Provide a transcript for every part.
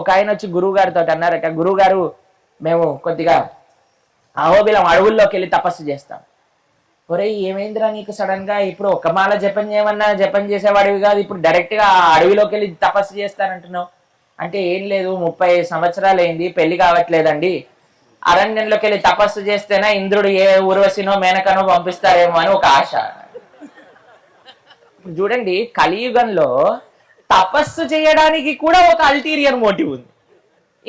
ఒక ఆయన వచ్చి గురువు గారితో అన్నారట గురువు గారు మేము కొద్దిగా అహోబిలం అడవుల్లోకి వెళ్ళి తపస్సు చేస్తాం. ఒరే ఏమైందిరా నీకు సడన్గా? ఇప్పుడు ఒక మాల జపం చేయమన్నా జపం చేసేవాడివి కాదు ఇప్పుడు డైరెక్ట్గా ఆ అడవిలోకి వెళ్ళి తపస్సు చేస్తానంటున్నావు. అంటే ఏం లేదు ముప్పై సంవత్సరాలు అయింది పెళ్ళి కావట్లేదండి. అరణ్యంలోకి వెళ్ళి తపస్సు చేస్తేనే ఇంద్రుడు ఏ ఊర్వశినో మేనకనో పంపిస్తారేమో అని ఒక ఆశ. చూడండి కలియుగంలో తపస్సు చేయడానికి కూడా ఒక అల్టీరియర్ మోటివ్ ఉంది.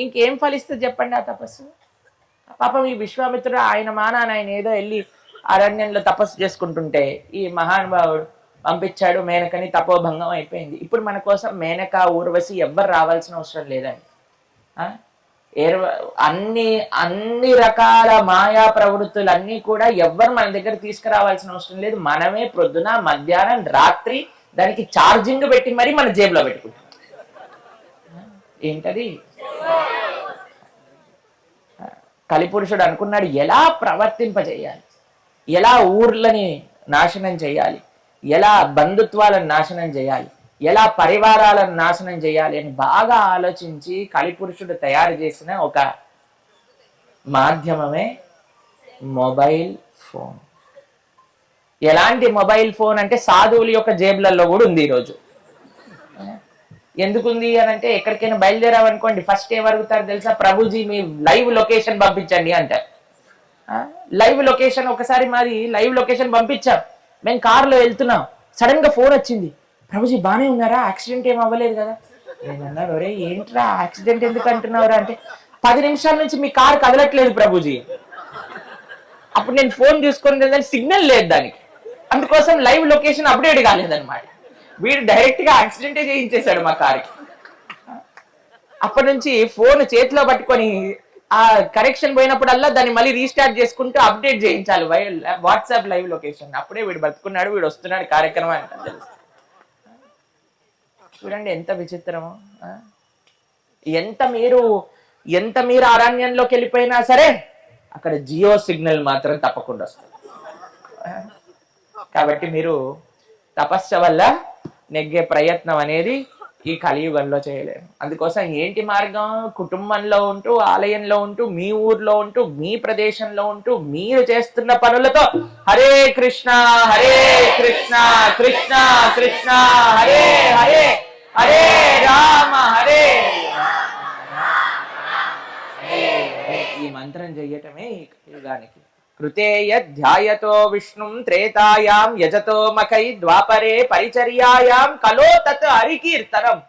ఇంకేం ఫలిస్తుంది చెప్పండి ఆ తపస్సు? పాపం ఈ విశ్వామిత్రుడు ఆయన మానాన్ని ఆయన ఏదో వెళ్ళి అరణ్యంలో తపస్సు చేసుకుంటుంటే ఈ మహానుభావుడు పంపించాడు మేనకని తపోభంగం అయిపోయింది. ఇప్పుడు మన కోసం మేనక ఊర్వశి ఎవ్వరు రావాల్సిన అవసరం లేదండి. ఏర్వ- అన్ని అన్ని రకాల మాయా ప్రవృత్తులన్నీ కూడా ఎవ్వరు మన దగ్గర తీసుకురావాల్సిన అవసరం లేదు. మనమే ప్రొద్దున మధ్యాహ్నం రాత్రి దానికి ఛార్జింగ్ పెట్టి మరీ మన జేబులో పెట్టుకుంటాం. ఏంటది? కలిపురుషుడు అనుకున్నాడు ఎలా ప్రవర్తింపజేయాలి? ఎలా ఊర్లని నాశనం చేయాలి? ఎలా బంధుత్వాలను నాశనం చేయాలి? ఎలా పరివారాలను నాశనం చేయాలి అని బాగా ఆలోచించి కలిపురుషుడు తయారు చేసిన ఒక మాధ్యమమే మొబైల్ ఫోన్. ఎలాంటి మొబైల్ ఫోన్ అంటే సాధువుల యొక్క జేబులలో కూడా ఉంది ఈరోజు ఎందుకుంది అని అంటే ఎక్కడికైనా బయలుదేరామనుకోండి ఫస్ట్ ఏం అడుగుతారు తెలుసా? ప్రభుజీ మీ లైవ్ లొకేషన్ పంపించండి అంటారు. లైవ్ లొకేషన్ ఒకసారి మాది లైవ్ లొకేషన్ పంపించాం. మేము కారులో వెళ్తున్నాం. సడన్గా ఫోన్ వచ్చింది. ప్రభుజీ బానే ఉన్నారా? యాక్సిడెంట్ ఏం అవ్వలేదు కదా? నేను ఒరే ఏంట్రా? యాక్సిడెంట్ ఎందుకు అంటున్నావురా? అంటే పది నిమిషాల నుంచి మీ కారు కదలట్లేదు ప్రభుజీ. అప్పుడు నేను ఫోన్ చూసుకుని సిగ్నల్ లేదు దానికి. అందుకోసం లైవ్ లొకేషన్ అప్డేట్ కాలేదన్నమాట. వీడు డైరెక్ట్గా యాక్సిడెంటే చేయించేశాడు మా కార్కి అప్పటి నుంచి ఫోన్ చేతిలో పట్టుకొని ఆ కరెక్షన్ పోయినప్పుడల్లా దాన్ని మళ్ళీ రీస్టార్ట్ చేసుకుంటూ అప్డేట్ చేయించాలి. WhatsApp live location. అప్పుడే వీడు బతుకున్నాడు వీడు వస్తున్నాడు కార్యక్రమం తెలుసు. చూడండి ఎంత విచిత్రమో ఎంత మీరు ఎంత మీరు అరణ్యంలోకి వెళ్ళిపోయినా సరే అక్కడ జియో సిగ్నల్ మాత్రం తప్పకుండా వస్తుంది. కాబట్టి మీరు తపస్సు వల్ల నెగ్గే ప్రయత్నం అనేది ఈ కలియుగంలో చేయలేము. అందుకోసం ఏంటి మార్గం? కుటుంబంలో ఉంటూ ఆలయంలో ఉంటూ మీ ఊర్లో ఉంటూ మీ ప్రదేశంలో ఉంటూ మీరు చేస్తున్న పనులతో హరే కృష్ణ హరే కృష్ణ కృష్ణ కృష్ణ హరే హరే హరే రామ హరే ఈ మంత్రం చెయ్యటమే ఈ కలియుగానికి. कृते यद्ध्यायतो विष्णुं त्रेतायां यजतो मकै द्वापरे परिचर्यायां कलो तत् हरिकीर्तनम्।